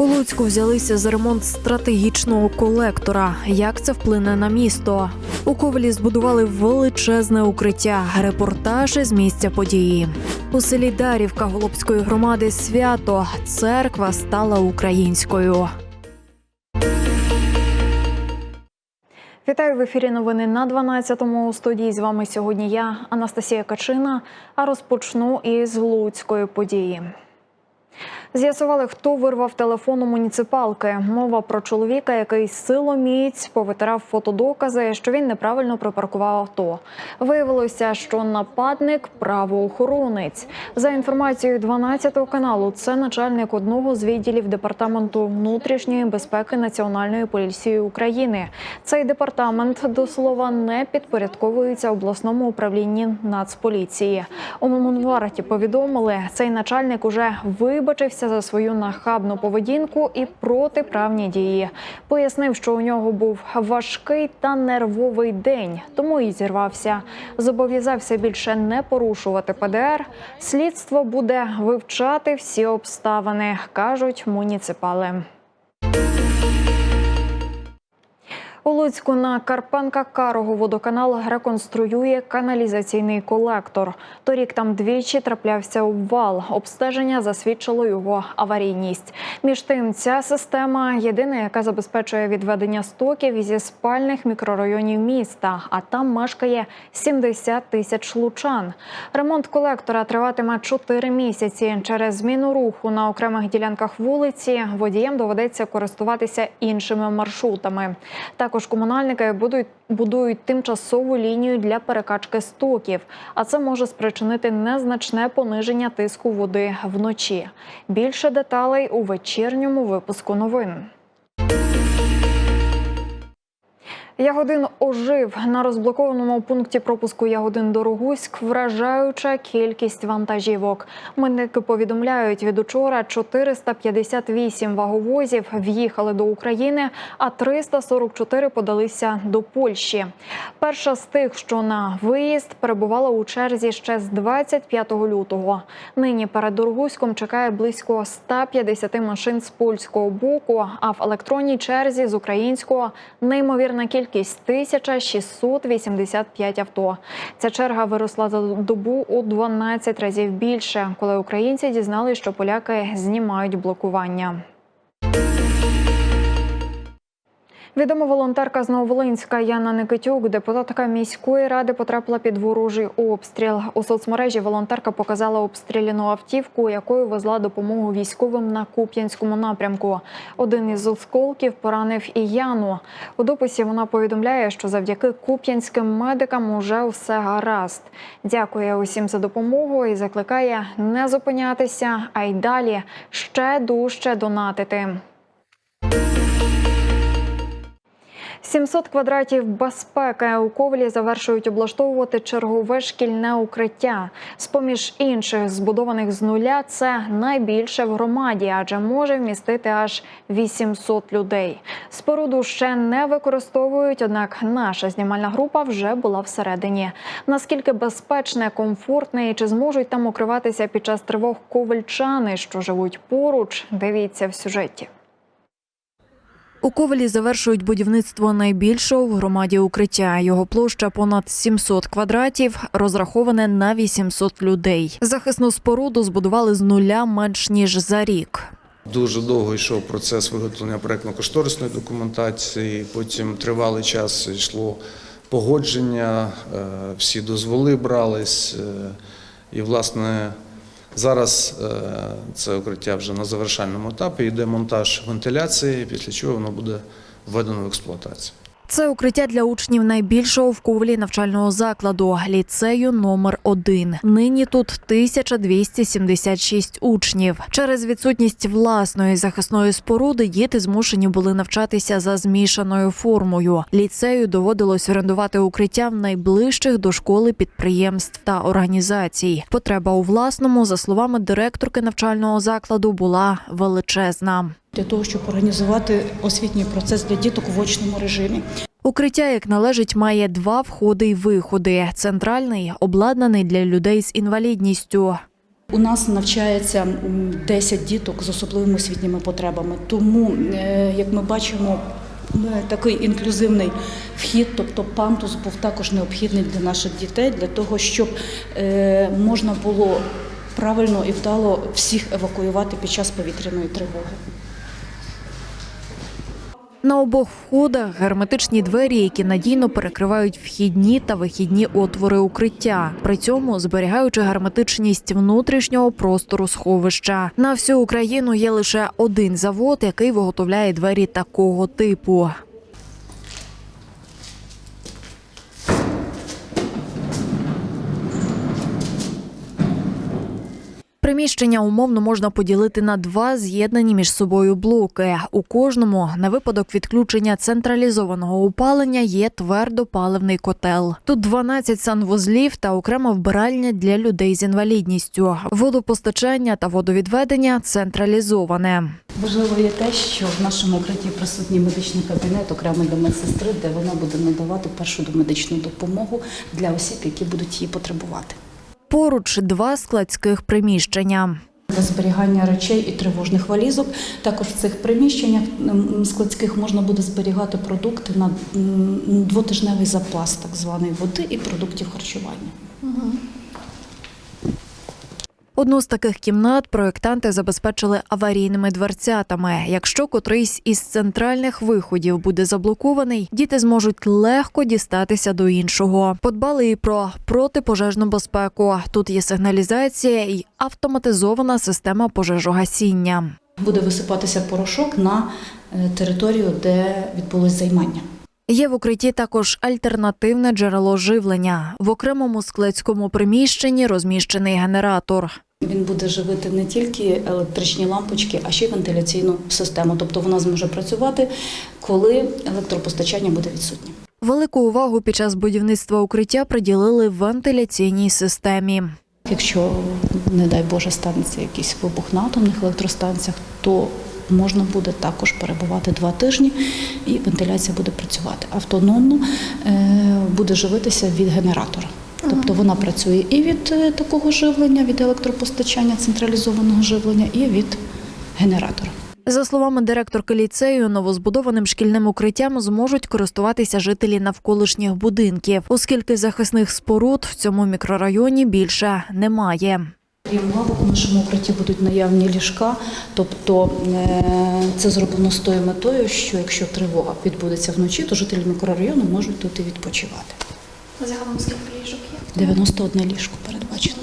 У Луцьку взялися за ремонт стратегічного колектора. Як це вплине на місто? У Ковелі збудували величезне укриття. Репортажі з місця події. У селі Дарівка Голубської громади свято. Церква стала українською. Вітаю в ефірі. Новини на 12-му. У студії з вами сьогодні я, Анастасія Качина. А розпочну із Луцької події. З'ясували, хто вирвав телефон у муніципалки. Мова про чоловіка, який силоміць повитирав фотодокази, що він неправильно припаркував авто. Виявилося, що нападник правоохоронець. За інформацією 12 каналу, це начальник одного з відділів департаменту внутрішньої безпеки Національної поліції України. Цей департамент до слова не підпорядковується обласному управлінні Нацполіції. У Монварті повідомили, цей начальник уже вибачився за свою нахабну поведінку і протиправні дії. Пояснив, що у нього був важкий та нервовий день, тому і зірвався. Зобов'язався більше не порушувати ПДР. Слідство буде вивчати всі обставини, кажуть муніципали. У Луцьку на Карпенка Карого водоканал реконструює каналізаційний колектор. Торік там двічі траплявся обвал. Обстеження засвідчило його аварійність. Між тим, ця система єдина, яка забезпечує відведення стоків зі спальних мікрорайонів міста. А там мешкає 70 тисяч лучан. Ремонт колектора триватиме 4 місяці. Через зміну руху на окремих ділянках вулиці водіям доведеться користуватися іншими маршрутами. Також комунальники будуть будують тимчасову лінію для перекачки стоків, а це може спричинити незначне пониження тиску води вночі. Більше деталей у вечірньому випуску новин. Ягодин ожив на розблокованому пункті пропуску Ягодин Дорогуськ вражаюча кількість вантажівок. Митники повідомляють, від учора 458 ваговозів в'їхали до України, а 344 подалися до Польщі. Перша з тих, що на виїзд перебувала у черзі ще з 25 лютого. Нині перед Дорогуськом чекає близько 150 машин з польського боку. А в електронній черзі з українського неймовірна кількість 1685 авто. Ця черга виросла за добу у 12 разів більше, коли українці дізналися, що поляки знімають блокування. Відома волонтерка з Нововолинська Яна Никитюк, депутатка міської ради, потрапила під ворожий обстріл. У соцмережі волонтерка показала обстріляну автівку, якою везла допомогу військовим на Куп'янському напрямку. Один із осколків поранив і Яну. У дописі вона повідомляє, що завдяки куп'янським медикам уже все гаразд. Дякує усім за допомогу і закликає не зупинятися, а й далі ще дужче донатити. 700 квадратів безпеки у Ковлі завершують облаштовувати чергове шкільне укриття. З поміж інших збудованих з нуля це найбільше в громаді, адже може вмістити аж 800 людей. Споруду ще не використовують, однак наша знімальна група вже була всередині. Наскільки безпечне, комфортне і чи зможуть там укриватися під час тривог ковальчани, що живуть поруч, дивіться в сюжеті. У Ковелі завершують будівництво найбільшого в громаді укриття. Його площа понад 700 квадратів, розраховане на 800 людей. Захисну споруду збудували з нуля менш ніж за рік. Дуже довго йшов процес виготовлення проектно-кошторисної документації. Потім тривалий час йшло погодження, е, всі дозволи брались. е, І, власне, зараз е, це укриття вже на завершальному етапі. Йде монтаж вентиляції, після чого воно буде введено в експлуатацію. Це укриття для учнів найбільшого в Ковелі навчального закладу ліцею номер 1 Нині тут 1276 учнів. Через відсутність власної захисної споруди діти змушені були навчатися за змішаною формою. Ліцею доводилось орендувати укриття в найближчих до школи підприємств та організацій. Потреба у власному, за словами директорки навчального закладу, була величезна. Для того, щоб організувати освітній процес для діток в очному режимі. Укриття, як належить, має два входи й виходи. Центральний обладнаний для людей з інвалідністю. У нас навчається 10 діток з особливими освітніми потребами. Тому, е, як ми бачимо, такий інклюзивний вхід, тобто пандус, був також необхідний для наших дітей, для того, щоб е, можна було правильно і вдало всіх евакуювати під час повітряної тривоги. На обох входах герметичні двері, які надійно перекривають вхідні та вихідні отвори укриття, при цьому зберігаючи герметичність внутрішнього простору сховища. На всю Україну є лише один завод, який виготовляє двері такого типу. Приміщення умовно можна поділити на два з'єднані між собою блоки. У кожному на випадок відключення централізованого опалення є твердопаливний котел. Тут 12 санвузлів та окрема вбиральня для людей з інвалідністю. Водопостачання та водовідведення централізоване. Важливо є те, що в нашому укритті присутній медичний кабінет окремо для медсестри, де вона буде надавати першу домедичну допомогу для осіб, які будуть її потребувати. Поруч два складських приміщення. Для зберігання речей і тривожних валізок. Також в цих приміщеннях складських можна буде зберігати продукти на двотижневий запас так званої води і продуктів харчування. Одну з таких кімнат проєктанти забезпечили аварійними дверцятами. Якщо котрийсь із центральних виходів буде заблокований, діти зможуть легко дістатися до іншого. Подбали і про протипожежну безпеку. Тут є сигналізація і автоматизована система пожежогасіння. Буде висипатися порошок на е, територію, де відбулось займання. Є в укритті також альтернативне джерело живлення. В окремому складському приміщенні розміщений генератор. Він буде живити не тільки електричні лампочки, а ще й вентиляційну систему. Тобто вона зможе працювати, коли електропостачання буде відсутнє. Велику увагу під час будівництва укриття приділили вентиляційній системі. Якщо, не дай Боже, станеться якийсь вибух на атомних електростанціях, то можна буде також перебувати два тижні, і вентиляція буде працювати автономно, е, буде живитися від генератора. Тобто вона працює і від е, такого живлення, від електропостачання, централізованого живлення, і від генератора. За словами директорки ліцею, новозбудованим шкільним укриттям зможуть користуватися жителі навколишніх будинків, оскільки захисних споруд в цьому мікрорайоні більше немає. Крім лавок, у нашому укритті будуть наявні ліжка, тобто е, це зроблено з тою метою, що якщо тривога відбудеться вночі, то жителі мікрорайону можуть тут і відпочивати. Загалом скільки ліжок є? 91 ліжко передбачено.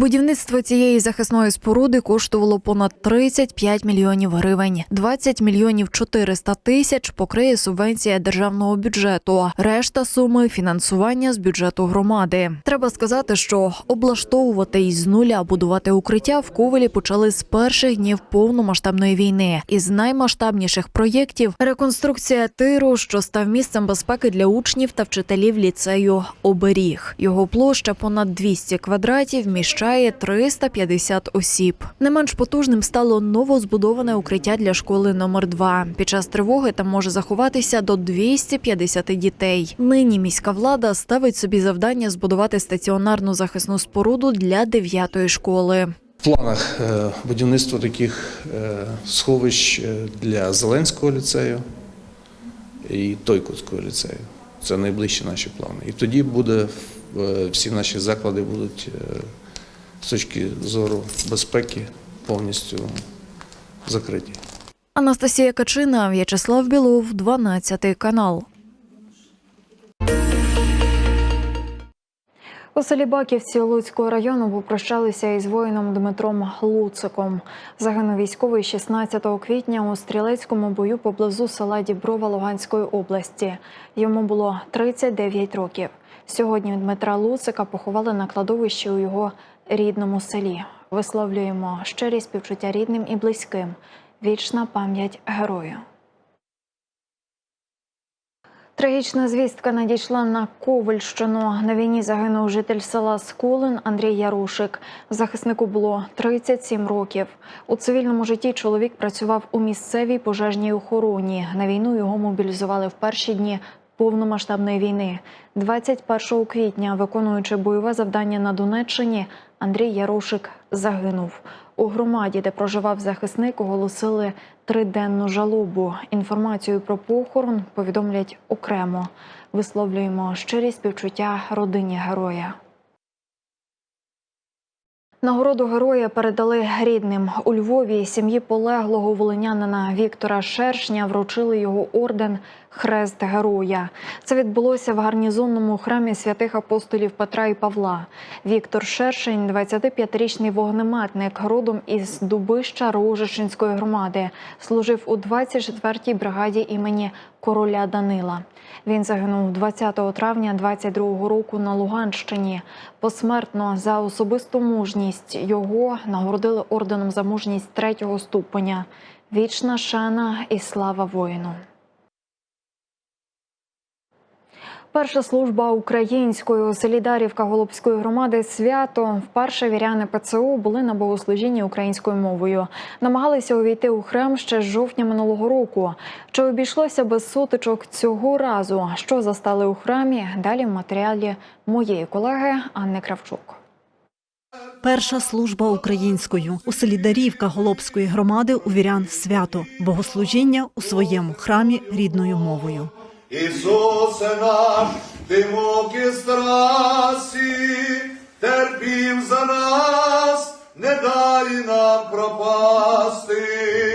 Будівництво цієї захисної споруди коштувало понад 35 мільйонів гривень. 20 мільйонів 400 тисяч покриє субвенція державного бюджету. Решта суми фінансування з бюджету громади. Треба сказати, що облаштовувати із нуля будувати укриття в Ковелі почали з перших днів повномасштабної війни. Із наймасштабніших проєктів реконструкція тиру, що став місцем безпеки для учнів та вчителів ліцею Оберіг. Його площа понад 200 квадратів вміщає 350 осіб. Не менш потужним стало новозбудоване укриття для школи номер 2 Під час тривоги там може заховатися до 250 дітей. Нині міська влада ставить собі завдання збудувати стаціонарну захисну споруду для 9-ї школи. В планах е, будівництво таких е, сховищ е, для Зеленського ліцею і Тойкутського ліцею. Це найближчі наші плани. І тоді буде всі наші заклади будуть з точки зору безпеки повністю закриті. Анастасія Качина, В'ячеслав Білов, 12 канал. У селі Баківці Луцького району попрощалися із воїном Дмитром Луциком. Загинув військовий 16 квітня у стрілецькому бою поблизу села Діброва Луганської області. Йому було 39 років. Сьогодні Дмитра Луцика поховали на кладовищі у його рідному селі. Висловлюємо щирі співчуття рідним і близьким. Вічна пам'ять герою. Трагічна звістка надійшла на Ковальщину. На війні загинув житель села Скулин Андрій Ярушик. Захиснику було 37 років. У цивільному житті чоловік працював у місцевій пожежній охороні. На війну його мобілізували в перші дні повномасштабної війни. 21 квітня, виконуючи бойове завдання на Донеччині, Андрій Ярушик загинув. У громаді, де проживав захисник, оголосили триденну жалобу. Інформацію про похорон повідомлять окремо. Висловлюємо щирі співчуття родині героя. Нагороду героя передали рідним у Львові. Сім'ї полеглого волинянина Віктора Шершня вручили його орден Хрест Героя. Це відбулося в гарнізонному храмі святих апостолів Петра і Павла. Віктор Шершень, 25-річний вогнеметник, родом із Дубища Рожичинської громади, служив у 24-й бригаді імені короля Данила. Він загинув 20 травня 22 року на Луганщині. Посмертно за особисту мужність його нагородили орденом за мужність третього ступеня. Вічна шана і слава воїну. Перша служба української у селі Голубської громади свято. Вперше віряни ПЦУ були на богослужінні українською мовою. Намагалися увійти у храм ще з жовтня минулого року. Чи обійшлося без сутичок цього разу? Що застали у храмі? Далі в матеріалі моєї колеги Анни Кравчук. Перша служба українською у селі Дарівка Голобської громади у вірян свято богослужіння у своєму храмі рідною мовою. Ісусе наш, ти муки страсті, терпів за нас, не дай нам пропасти.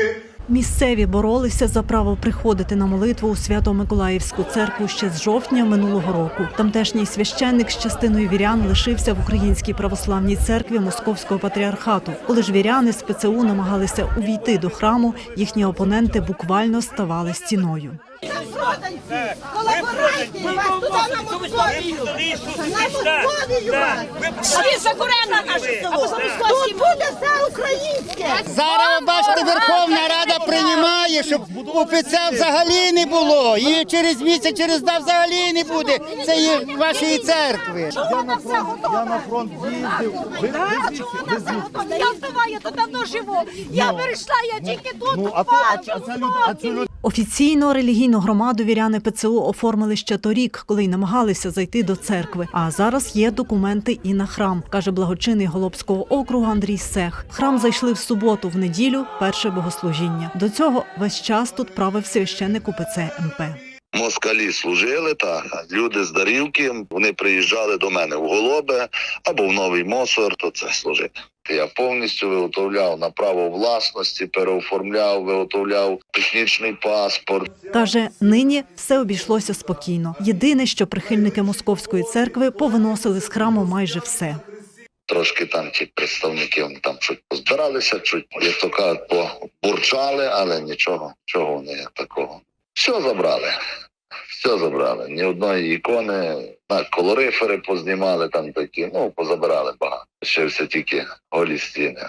Місцеві боролися за право приходити на молитву у Свято-Миколаївську церкву ще з жовтня минулого року. Тамтешній священник з частиною вірян лишився в Українській православній церкві Московського патріархату. Коли ж віряни з ПЦУ намагалися увійти до храму, їхні опоненти буквально ставали стіною. Колаборанти, вас туди на Московію! На Московію вас! Свіжа корена наше село. Тут буде все українське! Зараз приймає, щоб УПЦ взагалі не було. І через місяць, через два взагалі не буде Це є вашої церкви. Я на фронт, Я на фронт їздив. А чого вона все готова? Я вдова, я тут давно живу. Я перейшла, я тільки тут бачу. Офіційно релігійну громаду віряни ПЦУ оформили ще торік, коли й намагалися зайти до церкви. А зараз є документи і на храм, каже благочинний Голобського округу Андрій Сех. Храм зайшли в суботу, в неділю, перше богослужіння. До цього весь час тут правив священник УПЦ МП. Москалі служили, та люди з Дарівки, вони приїжджали до мене в Голобе або в Новий Мосор, то це служити. Я повністю виготовляв на право власності, переоформляв, виготовляв технічний паспорт. Каже, нині все обійшлося спокійно. Єдине, що прихильники московської церкви повиносили з храму майже все. Трошки там ті представники вони там чуть позбиралися, чуть, як то кажуть, побурчали, але нічого, чого вони такого. Все забрали. Все забрали. Ні одної ікони, так, колорифери познімали там такі, ну, позабирали багато. Ще все тільки голі стіни.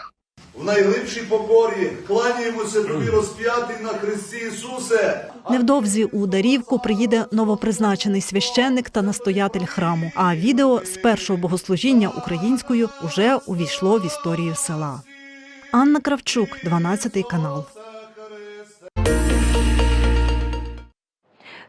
В найглибшій покорі кланяємося тобі розп'ятий на Христі Ісусе. Невдовзі у Дарівку приїде новопризначений священник та настоятель храму. А відео з першого богослужіння українською уже увійшло в історію села. Анна Кравчук, 12 канал.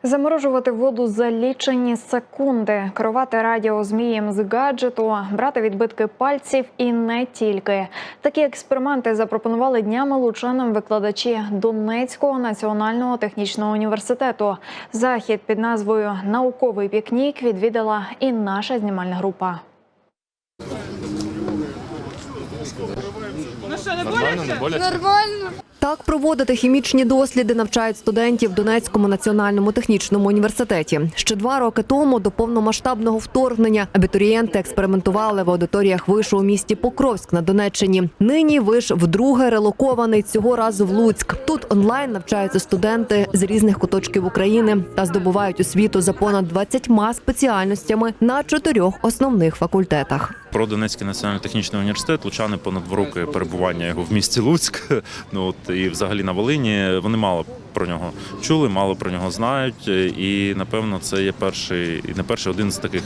Заморожувати воду за лічені секунди, керувати радіозмієм з гаджету, брати відбитки пальців і не тільки. Такі експерименти запропонували днями лучанам викладачі Донецького національного технічного університету. Захід під назвою Науковий пікнік відвідала і наша знімальна група. Так проводити хімічні досліди навчають студентів в Донецькому національному технічному університеті. Ще два роки тому до повномасштабного вторгнення абітурієнти експериментували в аудиторіях вишу у місті Покровськ на Донеччині. Нині виш вдруге релокований цього разу в Луцьк. Тут онлайн навчаються студенти з різних куточків України та здобувають освіту за понад 20 спеціальностями на чотирьох основних факультетах. Про Донецький національний технічний університет лучани понад роки перебування його в місті Луцьк. Ну от і взагалі на Волині вони мало про нього чули, мало про нього знають. Е, І напевно це є перший і не перший один з таких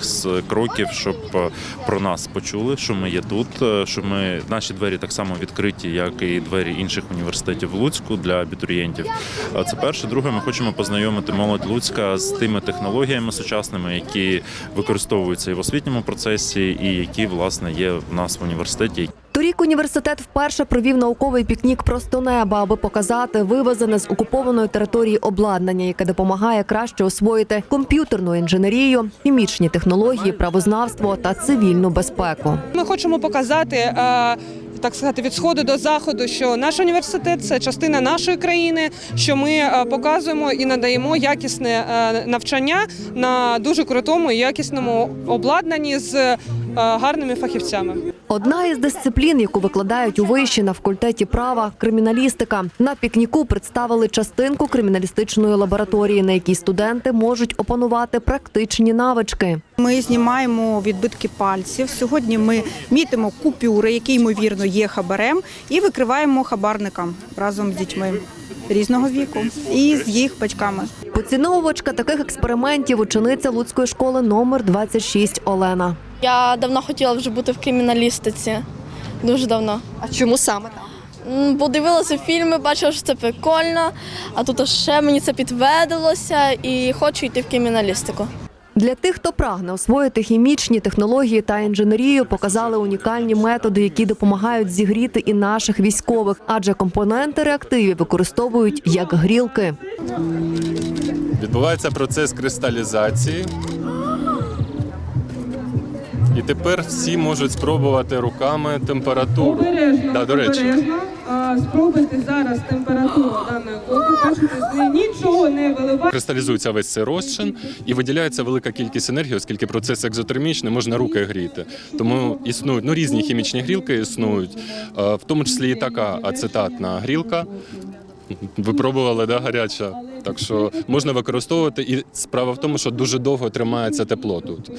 кроків, щоб е, про нас почули, що ми є тут, е, що ми наші двері так само відкриті, як і двері інших університетів в Луцьку для абітурієнтів. Це перше. Друге, ми хочемо познайомити молодь Луцька з тими технологіями сучасними, які використовуються і в освітньому процесі, і які власне є в нас в університеті. Торік університет вперше провів науковий пікнік просто неба, аби показати вивезене з окупованої території обладнання, яке допомагає краще освоїти комп'ютерну інженерію, хімічні технології, правознавство та цивільну безпеку. Ми хочемо показати. е, Так сказати, від сходу до заходу, що наш університет це частина нашої країни, що ми е, показуємо і надаємо якісне е, навчання на дуже крутому і якісному обладнанні з гарними фахівцями. Одна із дисциплін, яку викладають у виші на факультеті права криміналістика. На пікніку представили частинку криміналістичної лабораторії, на якій студенти можуть опанувати практичні навички. Ми знімаємо відбитки пальців. Сьогодні ми мітимо купюри, які ймовірно є хабарем, і викриваємо хабарникам разом з дітьми різного віку і з їх батьками. Поціновувачка таких експериментів учениця Луцької школи номер 26 Олена. Я давно хотіла вже бути в криміналістиці. Дуже давно. А чому саме там? Бо Подивилася фільми, бачила, що це прикольно, а тут ще мені це підтвердилося і хочу йти в криміналістику. Для тих, хто прагне освоїти хімічні технології та інженерію, показали унікальні методи, які допомагають зігріти і наших військових, адже компоненти реактивів використовують як грілки. Відбувається процес кристалізації. І тепер всі можуть спробувати руками температуру. Да, до речі. Спробуйте зараз температуру даної кофи. Бачите, нічого не виливає. Кристалізується весь цей розчин і виділяється велика кількість енергії, оскільки процес екзотермічний, можна руки гріти. Тому існують ну, різні хімічні грілки існують, е, в тому числі і така ацетатна грілка. Ви пробували, да, гаряча. Так що можна використовувати. І справа в тому, що дуже довго тримається тепло тут.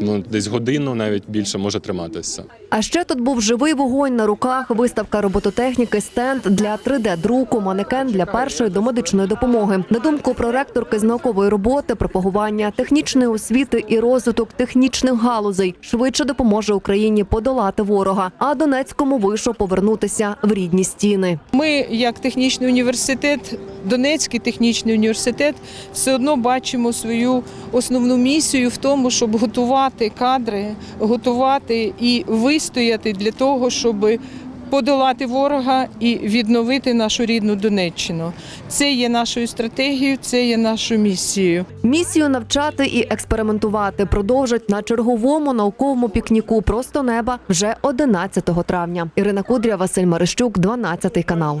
Ну, десь годину, навіть більше може триматися. А ще тут був живий вогонь на руках, виставка робототехніки, стенд для 3D-друку, манекен для першої домедичної допомоги. На думку проректорки з наукової роботи, пропагування технічної освіти і розвиток технічних галузей швидше допоможе Україні подолати ворога, а Донецькому вийшло повернутися в рідні стіни. Ми, як технічний університет, Донецький технічний університет, все одно бачимо свою основну місію в тому, щоб готувати кадри, готувати і вистояти для того, щоб подолати ворога і відновити нашу рідну Донеччину. Це є нашою стратегією, це є нашою місією. Місію навчати і експериментувати продовжать на черговому науковому пікніку просто неба вже 11 травня. Ірина Кудря, Василь Марищук, 12 канал.